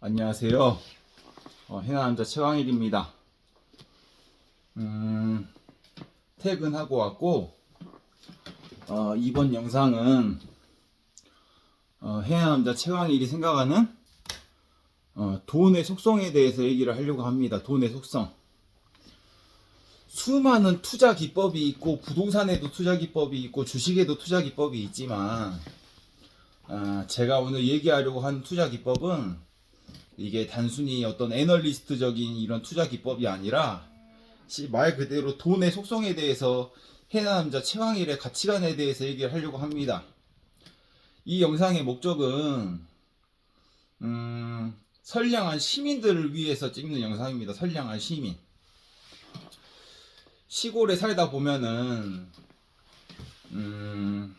안녕하세요. 어, 해남자 최광일입니다. 음, 퇴근하고 왔고, 어, 이번 영상은 어, 해남자 최광일이 생각하는 어, 돈의 속성에 대해서 얘기를 하려고 합니다. 돈의 속성. 수많은 투자 기법이 있고, 부동산에도 투자 기법이 있고, 주식에도 투자 기법이 있지만, 아, 제가 오늘 얘기하려고 한 투자 기법은 이게 단순히 어떤 애널리스트적인 이런 투자 기법이 아니라 시- 말 그대로 돈의 속성에 대해서 해남자 최왕일의 가치관에 대해서 얘기를 하려고 합니다. 이 영상의 목적은 음, 선량한 시민들을 위해서 찍는 영상입니다. 선량한 시민. 시골에 살다 보면은 음,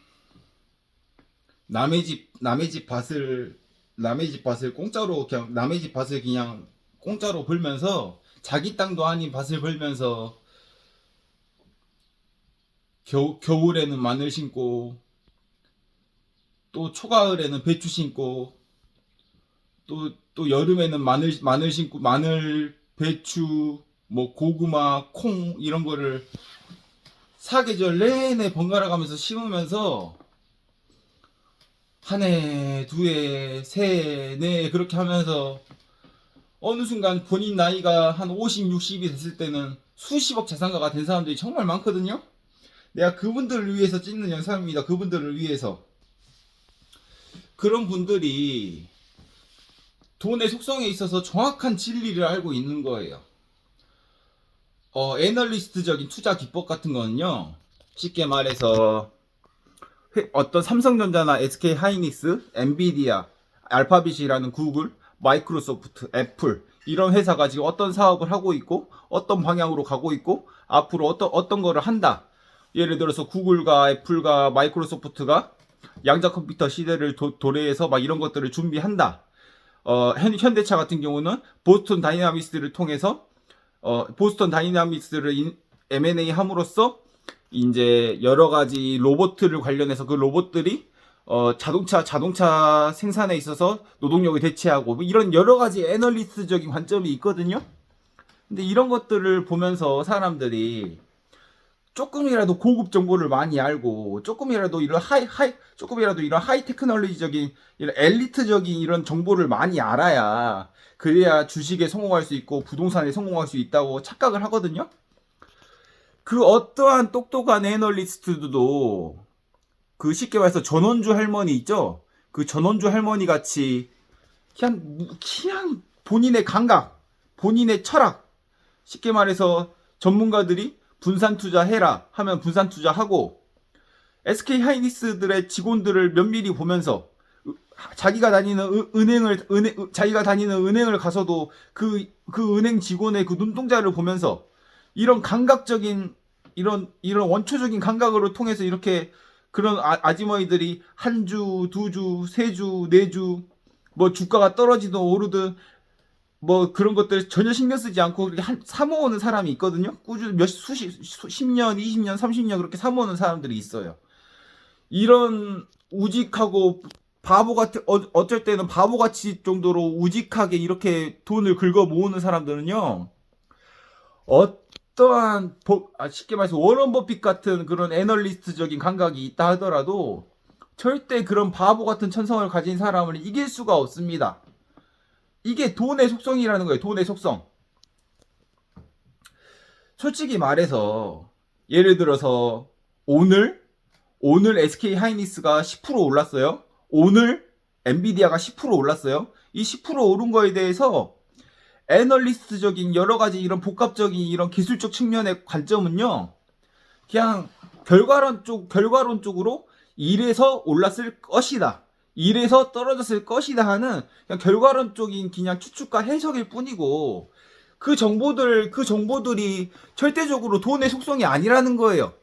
남의 집 남의 집 밭을 남의 집 밭을 공짜로 그냥 남의 집 밭을 그냥 공짜로 벌면서 자기 땅도 아닌 밭을 벌면서 겨, 겨울에는 마늘 심고 또 초가을에는 배추 심고 또 또 여름에는 마늘 마늘 심고 마늘 배추 뭐 고구마 콩 이런 거를 사계절 내내 번갈아 가면서 심으면서 한 해, 두 해, 세 해, 네 해, 그렇게 하면서 어느 순간 본인 나이가 한 50, 60이 됐을 때는 수십억 자산가가 된 사람들이 정말 많거든요. 내가 그분들을 위해서 찍는 영상입니다. 그분들을 위해서. 그런 분들이 돈의 속성에 있어서 정확한 진리를 알고 있는 거예요. 어, 애널리스트적인 투자 기법 같은 거는요. 쉽게 말해서 회- 어떤 삼성전자나 SK 하이닉스, 엔비디아, 알파빗이라는 구글, 마이크로소프트, 애플 이런 회사가 지금 어떤 사업을 하고 있고 어떤 방향으로 가고 있고 앞으로 어떤 어떤 거를 한다. 예를 들어서 구글과 애플과 마이크로소프트가 양자 컴퓨터 시대를 도, 도래해서 막 이런 것들을 준비한다. 어, 현, 현대차 같은 경우는 보스턴 다이나믹스를 통해서 어, 보스턴 다이나믹스를 인- M&A 함으로써 이제 여러 가지 로봇을 관련해서 그 로봇들이 어, 자동차 자동차 생산에 있어서 노동력을 대체하고 뭐 이런 여러 가지 애널리스트적인 관점이 있거든요. 근데 이런 것들을 보면서 사람들이 조금이라도 고급 정보를 많이 알고 조금이라도 이런 하이 하이 조금이라도 이런 하이 테크놀로지적인 이런 엘리트적인 이런 정보를 많이 알아야 그래야 주식에 성공할 수 있고 부동산에 성공할 수 있다고 착각을 하거든요. 그 어떠한 똑똑한 애널리스트도 그 쉽게 말해서 전원주 할머니 있죠? 그 전원주 할머니 같이 그냥 무- 그냥 본인의 감각, 본인의 철학 쉽게 말해서 전문가들이 분산 투자 해라 하면 분산 투자하고 SK 하이닉스들의 직원들을 면밀히 보면서 으- 자기가 다니는 은- 은행을 은행 으- 자기가 다니는 은행을 가서도 그 그 은행 직원의 그 눈동자를 보면서 이런 감각적인 이런 이런 원초적인 감각으로 통해서 이렇게 그런 아, 아주머니들이 한 주, 두 주, 세 주, 네 주, 뭐 주가가 떨어지든 오르든 뭐 그런 것들 전혀 신경 쓰지 않고 그렇게 한, 사모으는 사람이 있거든요. 꾸준히 몇 수십, 수, 10년, 20년, 30년 그렇게 사모으는 사람들이 있어요. 이런 우직하고 바보 같은, 어, 어쩔 때는 바보 같이 정도로 우직하게 이렇게 돈을 긁어 모으는 사람들은요, 어 떠한, 버- 아, 쉽게 말해서 워런 버핏 같은 그런 애널리스트적인 감각이 있다 하더라도 절대 그런 바보 같은 천성을 가진 사람을 이길 수가 없습니다. 이게 돈의 속성이라는 거예요. 돈의 속성. 솔직히 말해서 예를 들어서 오늘 오늘 SK 하이닉스가 10% 올랐어요. 오늘 엔비디아가 10% 올랐어요. 이 10% 오른 거에 대해서 애널리스트적인 여러 가지 이런 복합적인 이런 기술적 측면의 관점은요. 그냥 결과론 쪽 결과론 쪽으로 이래서 올랐을 것이다. 이래서 떨어졌을 것이다 하는 그냥 결과론 쪽인 그냥 추측과 해석일 뿐이고 그 정보들 그 정보들이 절대적으로 돈의 속성이 아니라는 거예요.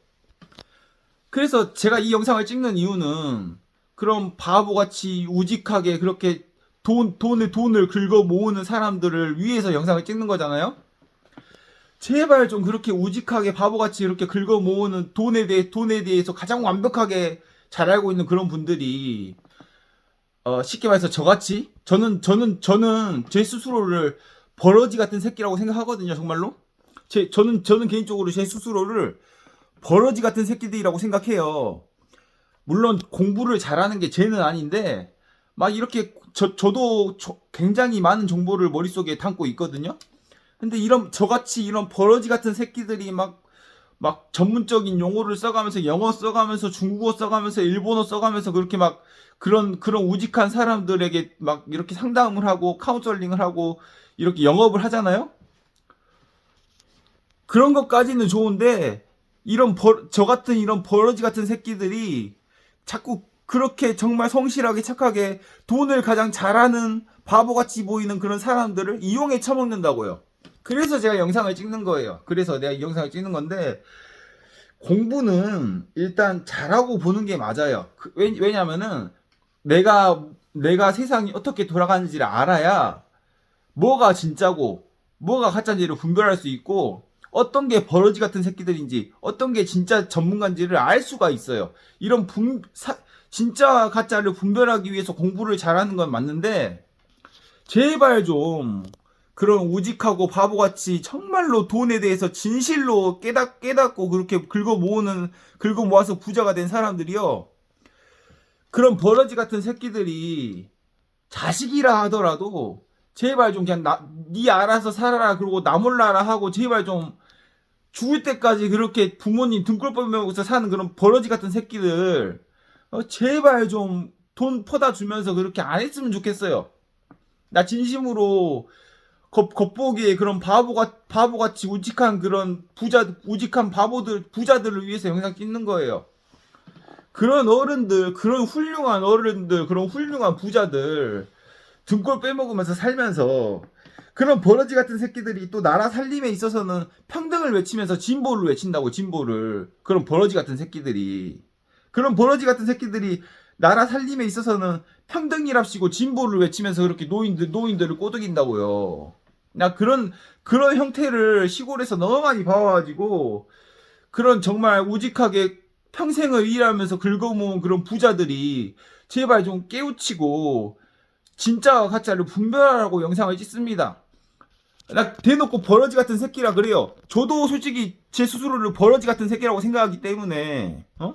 그래서 제가 이 영상을 찍는 이유는 그런 바보같이 우직하게 그렇게 돈 돈을 돈을 긁어 모으는 사람들을 위해서 영상을 찍는 거잖아요. 제발 좀 그렇게 우직하게 바보같이 이렇게 긁어 모으는 돈에 대해 돈에 대해서 가장 완벽하게 잘 알고 있는 그런 분들이 어, 쉽게 말해서 저같이? 저는 저는 저는 제 스스로를 버러지 같은 새끼라고 생각하거든요 정말로. 제 저는 저는 개인적으로 제 스스로를 버러지 같은 새끼들이라고 생각해요. 물론 공부를 잘하는 게 죄는 아닌데 막 이렇게 저 저도 저- 굉장히 많은 정보를 머릿속에 담고 있거든요 근데 이런 저같이 이런 버러지 같은 새끼들이 막 막 전문적인 용어를 써가면서 영어 써가면서 중국어 써가면서 일본어 써가면서 그렇게 막 그런 그런 우직한 사람들에게 막 이렇게 상담을 하고 카운셀링을 하고 이렇게 영업을 하잖아요. 그런 것까지는 좋은데 이런 버, 저 같은 이런 버러지 같은 새끼들이 자꾸 그렇게 정말 성실하게 착하게 돈을 가장 잘하는 바보같이 보이는 그런 사람들을 이용해 처먹는다고요. 그래서 제가 영상을 찍는 거예요. 그래서 내가 이 영상을 찍는 건데 공부는 일단 잘하고 보는 게 맞아요. 그- 왜, 왜냐면은 내가 내가 세상이 어떻게 돌아가는지를 알아야 뭐가 진짜고 뭐가 가짜인지를 분별할 수 있고 어떤 게 버러지 같은 새끼들인지 어떤 게 진짜 전문가인지를 알 수가 있어요. 이런 분 사- 진짜 가짜를 분별하기 위해서 공부를 잘하는 건 맞는데 제발 좀 그런 우직하고 바보같이 정말로 돈에 대해서 진실로 깨닫, 깨닫고 그렇게 긁어 모으는, 긁어 모아서 부자가 된 사람들이요. 그런 버러지 같은 새끼들이 자식이라 하더라도 제발 좀 그냥 나, 니 알아서 살아라 그러고 나 몰라라 하고 제발 좀 죽을 때까지 그렇게 부모님 등골 뻗으면서 사는 그런 버러지 같은 새끼들 어, 제발 좀 돈 퍼다 주면서 그렇게 안 했으면 좋겠어요. 나 진심으로 겉, 겉보기에 그런 바보가, 바보같이 우직한 그런 부자, 우직한 바보들, 부자들을 위해서 영상 찍는 거예요. 그런 어른들, 그런 훌륭한 어른들, 그런 훌륭한 부자들, 등골 빼먹으면서 살면서, 그런 버러지 같은 새끼들이 또 나라 살림에 있어서는 평등을 외치면서 진보를 외친다고, 진보를. 그런 버러지 같은 새끼들이. 그런 버러지 같은 새끼들이 나라 살림에 있어서는 평등이랍시고 진보를 외치면서 그렇게 노인들, 노인들을 꼬드긴다고요. 나 그런, 그런 형태를 시골에서 너무 많이 봐와가지고, 그런 정말 우직하게 평생을 일하면서 긁어모은 그런 부자들이 제발 좀 깨우치고, 진짜와 가짜를 분별하라고 영상을 찍습니다. 나 대놓고 버러지 같은 새끼라 그래요. 저도 솔직히 제 스스로를 버러지 같은 새끼라고 생각하기 때문에, 어?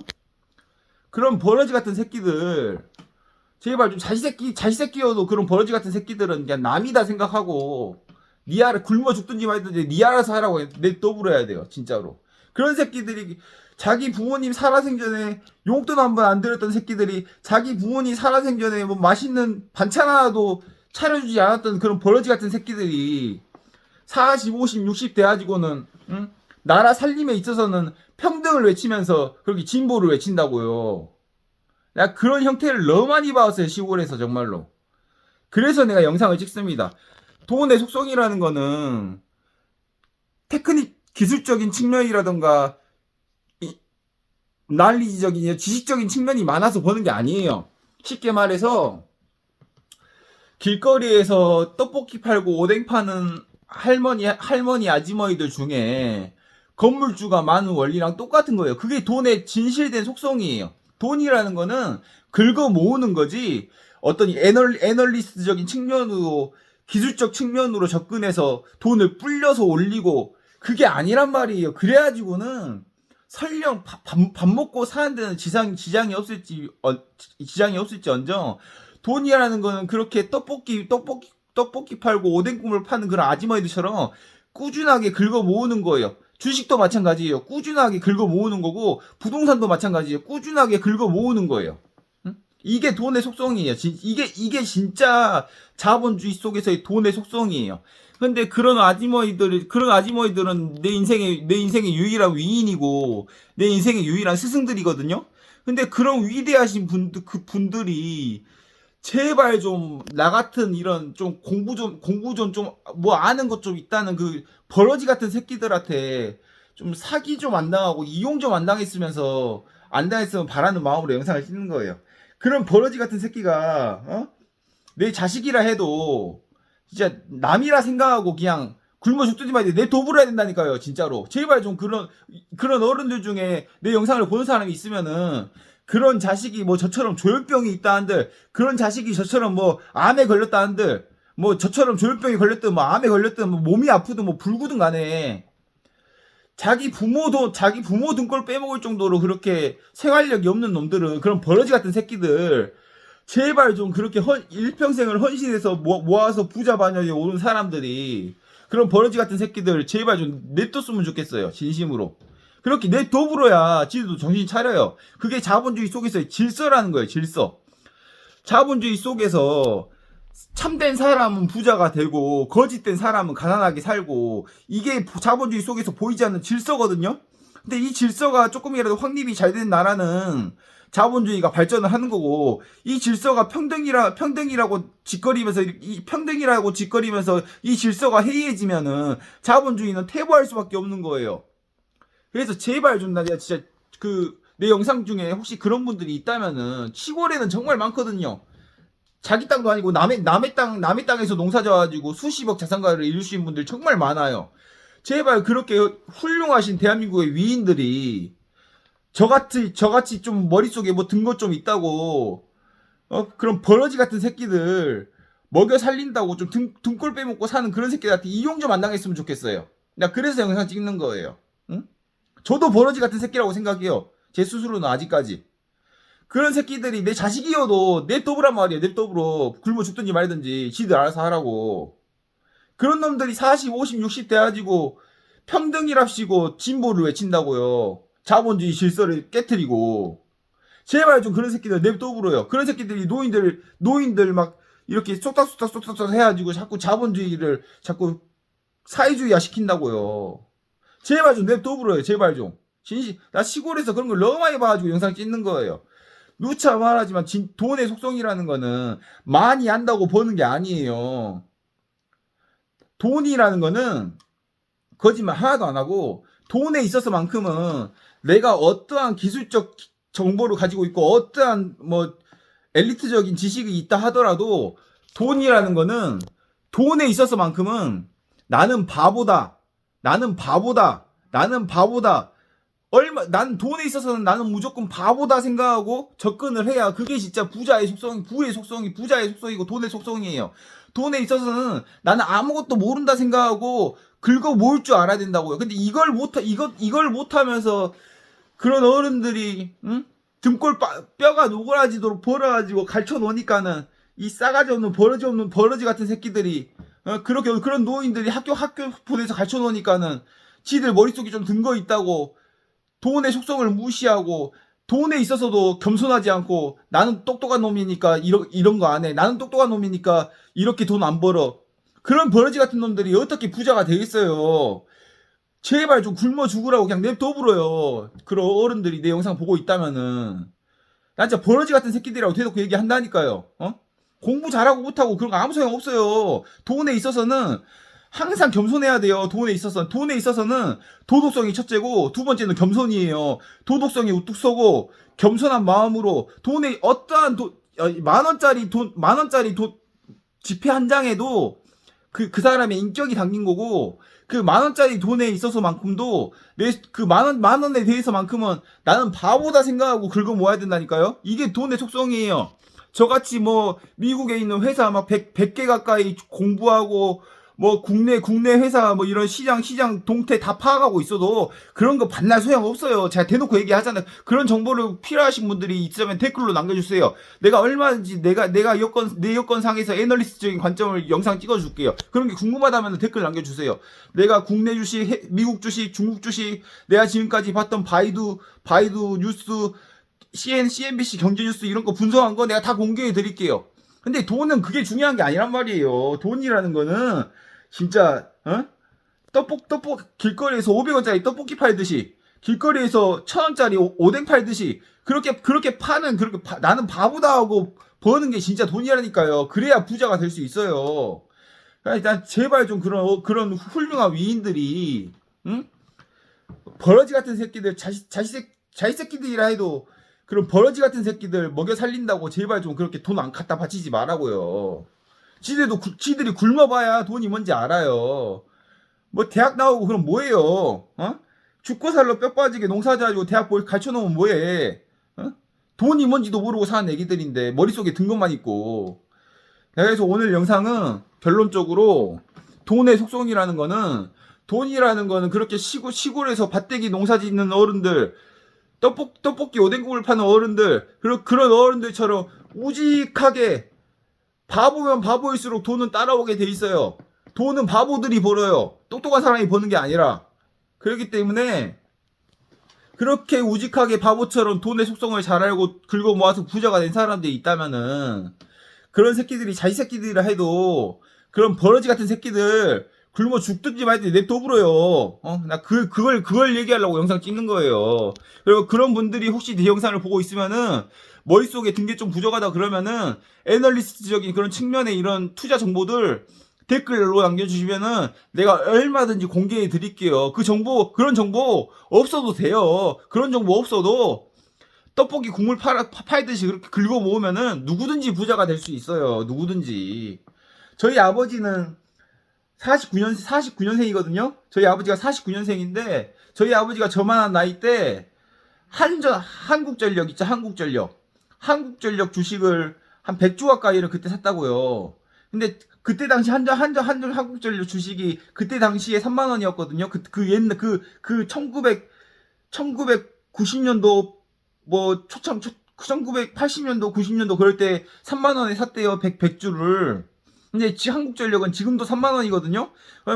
그런 버러지 같은 새끼들, 제발 좀 자식새끼, 자식새끼여도 그런 버러지 같은 새끼들은 그냥 남이다 생각하고, 니 알아, 굶어 죽든지 말든지 니 알아서 하라고 내떠불어야 돼요, 진짜로. 그런 새끼들이, 자기 부모님 살아생전에 용돈 한 번 안 들었던 새끼들이 자기 부모님 살아생전에 뭐 맛있는 반찬 하나도 차려주지 않았던 그런 버러지 같은 새끼들이 40, 50, 60 돼가지고는 응? 나라 살림에 있어서는 평등을 외치면서 그렇게 진보를 외친다고요. 내가 그런 형태를 너무 많이 봤어요 시골에서 정말로. 그래서 내가 영상을 찍습니다. 돈의 속성이라는 거는 테크닉 기술적인 측면이라던가 이- 난리적인 지식적인 측면이 많아서 버는 게 아니에요. 쉽게 말해서 길거리에서 떡볶이 팔고 오뎅 파는 할머니 할머니 아주머니들 중에 건물주가 많은 원리랑 똑같은 거예요. 그게 돈의 진실된 속성이에요. 돈이라는 거는 긁어 모으는 거지 어떤 애널, 애널리스트적인 측면으로 기술적 측면으로 접근해서 돈을 불려서 올리고 그게 아니란 말이에요. 그래가지고는 설령 밥, 밥, 밥 먹고 사는 데는 지장, 지장이 없을지, 어, 지장이 없을지 언정 돈이라는 거는 그렇게 떡볶이, 떡볶이, 떡볶이 팔고 오뎅 국물 파는 그런 아주머니들처럼 꾸준하게 긁어 모으는 거예요. 주식도 마찬가지예요. 꾸준하게 긁어 모으는 거고 부동산도 마찬가지예요. 꾸준하게 긁어 모으는 거예요. 응? 이게 돈의 속성이에요. 진- 이게 이게 진짜 자본주의 속에서의 돈의 속성이에요. 근데 그런 아주머니들 그런 아주머니들은 내 인생의 내 인생의 유일한 위인이고 내 인생의 유일한 스승들이거든요. 근데 그런 위대하신 분들 그 분들이 제발 좀 나 같은 이런 좀 공부 좀 공부 좀 좀 뭐 아는 것 좀 있다는 그 버러지 같은 새끼들한테 좀 사기 좀 안 당하고 이용 좀 안 당했으면서 안 당했으면 바라는 마음으로 영상을 찍는 거예요. 그런 버러지 같은 새끼가 어? 내 자식이라 해도 진짜 남이라 생각하고 그냥 굶어 죽든지 말든지 내 도구를 해야 된다니까요 진짜로 제발 좀 그런 그런 어른들 중에 내 영상을 보는 사람이 있으면은 그런 자식이 뭐 저처럼 조현병이 있다 한들 그런 자식이 저처럼 뭐 암에 걸렸다 한들 뭐 저처럼 조현병이 걸렸든 뭐 암에 걸렸든 뭐 몸이 아프든 뭐 불구든 간에 자기 부모도 자기 부모 등골 빼먹을 정도로 그렇게 생활력이 없는 놈들은 그런 버러지 같은 새끼들 제발 좀 그렇게 헌, 일평생을 헌신해서 모, 모아서 부자 반열에 오른 사람들이 그런 버러지 같은 새끼들 제발 좀 냅뒀으면 좋겠어요 진심으로 그렇게 냅둬불어야 지들도 정신 차려요 그게 자본주의 속에서의 질서라는 거예요 질서 자본주의 속에서 참된 사람은 부자가 되고 거짓된 사람은 가난하게 살고 이게 자본주의 속에서 보이지 않는 질서거든요. 근데 이 질서가 조금이라도 확립이 잘 된 나라는 자본주의가 발전을 하는 거고 이 질서가 평등이라 평등이라고 짓거리면서 이 평등이라고 짓거리면서 이 질서가 해이해지면은 자본주의는 퇴보할 수밖에 없는 거예요. 그래서 제발 좀나 진짜 그 내 영상 중에 혹시 그런 분들이 있다면은 시골에는 정말 많거든요. 자기 땅도 아니고 남의 남의 땅 남의 땅에서 농사 져가지고 수십억 자산가를 이루신 분들 정말 많아요. 제발 그렇게 훌륭하신 대한민국의 위인들이 저같이 저같이 좀 머릿속에 뭐 든 것 좀 있다고 어 그런 버러지 같은 새끼들 먹여 살린다고 좀 등, 등골 빼먹고 사는 그런 새끼들한테 이용 좀 안 당했으면 좋겠어요. 나 그래서 영상 찍는 거예요. 응? 저도 버러지 같은 새끼라고 생각해요. 제 스스로는 아직까지. 그런 새끼들이 내 자식이어도 냅둬보란 말이야. 냅둬보러. 굶어 죽든지 말든지 지들 알아서 하라고. 그런 놈들이 40, 50, 60 돼가지고 평등이랍시고 진보를 외친다고요. 자본주의 질서를 깨뜨리고. 제발 좀 그런 새끼들 냅둬보러요. 그런 새끼들이 노인들, 노인들 막 이렇게 쏙닥쏙닥 쏙닥쏙 해가지고 자꾸 자본주의를 자꾸 사회주의화 시킨다고요. 제발 좀 냅둬보러요. 제발 좀. 진심, 나 시골에서 그런 걸 너무 많이 봐가지고 영상 찍는 거예요. 누차 말하지만 진, 돈의 속성이라는 거는 많이 한다고 버는 게 아니에요. 돈이라는 거는 거짓말 하나도 안 하고 돈에 있어서만큼은 내가 어떠한 기술적 정보를 가지고 있고 어떠한 뭐 엘리트적인 지식이 있다 하더라도 돈이라는 거는 돈에 있어서만큼은 나는 바보다. 나는 바보다. 나는 바보다. 얼마 난 돈에 있어서는 나는 무조건 바보다 생각하고 접근을 해야 그게 진짜 부자의 속성, 부의 속성이 부자의 속성이고 돈의 속성이에요. 돈에 있어서는 나는 아무것도 모른다 생각하고 긁어 모을 줄 알아야 된다고요. 근데 이걸 못 이거 이걸 못 하면서 그런 어른들이 응? 등골 빠, 뼈가 노그라지도록 벌어가지고 갈쳐 놓으니까는 이 싸가지 없는 버러지 없는 버러지 같은 새끼들이 어, 그렇게 그런 노인들이 학교 학교 보내서 갈쳐 놓으니까는 지들 머릿속에 좀든 거 있다고 돈의 속성을 무시하고 돈에 있어서도 겸손하지 않고 나는 똑똑한 놈이니까 이런 이런 거 안 해. 나는 똑똑한 놈이니까 이렇게 돈 안 벌어. 그런 버러지 같은 놈들이 어떻게 부자가 되겠어요? 제발 좀 굶어 죽으라고 그냥 냅둬불어요. 그런 어른들이 내 영상 보고 있다면은 난 진짜 버러지 같은 새끼들이라고 대놓고 얘기한다니까요. 어? 공부 잘하고 못하고 그런 거 아무 소용 없어요. 돈에 있어서는 항상 겸손해야 돼요. 돈에 있어서 돈에 있어서는 도덕성이 첫째고 두 번째는 겸손이에요. 도덕성이 우뚝 서고 겸손한 마음으로 돈에 어떠한 도, 어, 만 원짜리 돈 만 원짜리 돈 지폐 한 장에도 그, 그 사람의 인격이 담긴 거고, 그 만 원짜리 돈에 있어서만큼도, 내, 그 만 원, 만 원에 대해서만큼은 나는 바보다 생각하고 긁어 모아야 된다니까요? 이게 돈의 속성이에요. 저같이 뭐, 미국에 있는 회사 막 100, 100개 가까이 공부하고, 뭐 국내 국내 회사 뭐 이런 시장 시장 동태 다 파악하고 있어도 그런 거 반날 소용 없어요. 제가 대놓고 얘기하잖아요. 그런 정보를 필요하신 분들이 있으면 댓글로 남겨주세요. 내가 얼마든지 내가 내가 여건 내 여건 상에서 애널리스트적인 관점을 영상 찍어줄게요. 그런 게 궁금하다면 댓글 남겨주세요. 내가 국내 주식, 해- 미국 주식, 중국 주식, 내가 지금까지 봤던 바이두 바이두 뉴스 CN, CNBC 경제뉴스 이런 거 분석한 거 내가 다 공개해 드릴게요. 근데 돈은 그게 중요한 게 아니란 말이에요. 돈이라는 거는 진짜 어? 떡볶 떡볶 길거리에서 500원짜리 떡볶이 팔듯이 길거리에서 1000원짜리 오뎅 팔듯이 그렇게 그렇게 파는 그렇게 파- 나는 바보다 하고 버는 게 진짜 돈이라니까요. 그래야 부자가 될 수 있어요. 일단 제발 좀 그런 그런 훌륭한 위인들이 응? 버러지 같은 새끼들 자식 자식 자식 새끼들이라 해도 그런 버러지 같은 새끼들 먹여 살린다고 제발 좀 그렇게 돈 안 갖다 바치지 말라고요. 지들도 구- 지들이 굶어봐야 돈이 뭔지 알아요. 뭐 대학 나오고 그럼 뭐예요? 어? 죽고 살로 뼈 빠지게 농사 지어가지고 대학 볼 가르쳐 놓으면 뭐해? 어? 돈이 뭔지도 모르고 사는 애기들인데 머릿속에 든 것만 있고 그래서 오늘 영상은 결론적으로 돈의 속성이라는 거는 돈이라는 거는 그렇게 시골, 시골에서 밭대기 농사 짓는 어른들 떡볶, 떡볶이 오뎅국을 파는 어른들 그런 그런 어른들처럼 우직하게 바보면 바보일수록 돈은 따라오게 돼 있어요. 돈은 바보들이 벌어요. 똑똑한 사람이 버는 게 아니라. 그렇기 때문에 그렇게 우직하게 바보처럼 돈의 속성을 잘 알고 긁어 모아서 부자가 된 사람들이 있다면은 그런 새끼들이 자기 새끼들이라 해도 그런 버러지 같은 새끼들 굶어 죽든지 말든지 냅둬버려요. 어? 나 그, 그걸, 그걸 얘기하려고 영상 찍는 거예요. 그리고 그런 분들이 혹시 내 영상을 보고 있으면은 머릿속에 든게좀 부족하다 그러면은 애널리스트적인 그런 측면의 이런 투자 정보들 댓글로 남겨주시면은 내가 얼마든지 공개해 드릴게요. 그 정보, 그런 정보 없어도 돼요. 그런 정보 없어도 떡볶이 국물 팔, 팔듯이 그렇게 긁어 모으면은 누구든지 부자가 될 수 있어요. 누구든지. 저희 아버지는 49년, 49년생이거든요? 저희 아버지가 49년생인데, 저희 아버지가 저만한 나이 때, 한전, 한국전력 있죠? 한국전력. 한국전력 주식을 한 100조 가까이를 그때 샀다고요. 근데 그때 당시 한전 한전 한전 한국전력 주식이 그때 당시에 3만 원이었거든요. 그 그 옛날 그 그 1900 1990년도 뭐 초창 1980년도 90년도 그럴 때 3만 원에 샀대요. 100 100주를. 근데 지 한국전력은 지금도 3만 원이거든요.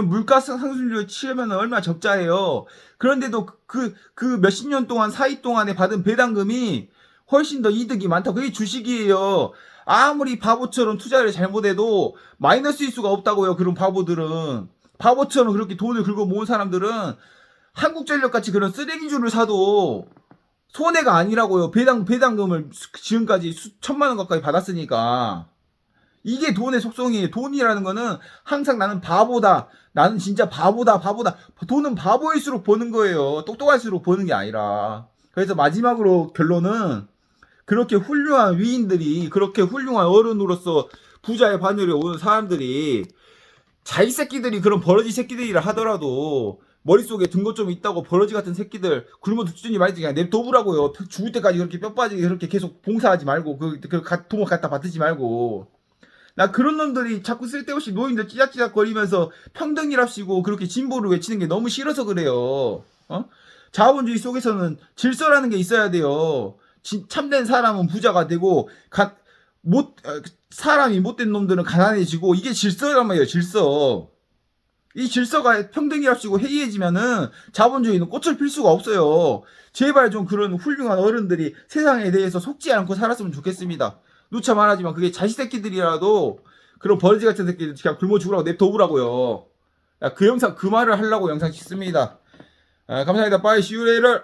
물가 상승률 치면 얼마 적자예요. 그런데도 그 그 몇십 년 동안 사이 동안에 받은 배당금이 훨씬 더 이득이 많다. 그게 주식이에요. 아무리 바보처럼 투자를 잘못해도 마이너스 일 수가 없다고요. 그런 바보들은. 바보처럼 그렇게 돈을 긁어 모은 사람들은 한국전력 같이 그런 쓰레기주를 사도 손해가 아니라고요. 배당, 배당금을 수- 지금까지 수 천만 원 가까이 받았으니까. 이게 돈의 속성이에요. 돈이라는 거는 항상 나는 바보다. 나는 진짜 바보다, 바보다. 돈은 바보일수록 버는 거예요. 똑똑할수록 버는 게 아니라. 그래서 마지막으로 결론은 그렇게 훌륭한 위인들이 그렇게 훌륭한 어른으로서 부자의 반열에 오는 사람들이 자기 새끼들이 그런 버러지 새끼들이라 하더라도 머릿속에 든 것 좀 있다고 버러지 같은 새끼들 굶어 죽든지 말든지 그냥 냅둬보라고요 죽을 때까지 그렇게 뼈 빠지게 그렇게 계속 봉사하지 말고 그, 그 가- 도모 갖다 받지 말고 나 그런 놈들이 자꾸 쓸데없이 노인들 찌작찌작 거리면서 평등이랍시고 그렇게 진보를 외치는 게 너무 싫어서 그래요. 어? 자본주의 속에서는 질서라는 게 있어야 돼요. 진- 참된 사람은 부자가 되고 가, 못 어, 사람이 못된 놈들은 가난해지고 이게 질서란 말이에요 질서. 이 질서가 평등이랍시고 해이해지면은 자본주의는 꽃을 필 수가 없어요. 제발 좀 그런 훌륭한 어른들이 세상에 대해서 속지 않고 살았으면 좋겠습니다 누차 말하지만 그게 자식 새끼들이라도 그런 버러지 같은 새끼들 그냥 굶어 죽으라고 냅둬보라고요. 야, 그 영상 그 말을 하려고 영상 찍습니다. 아, 감사합니다. 빠이 시유레이를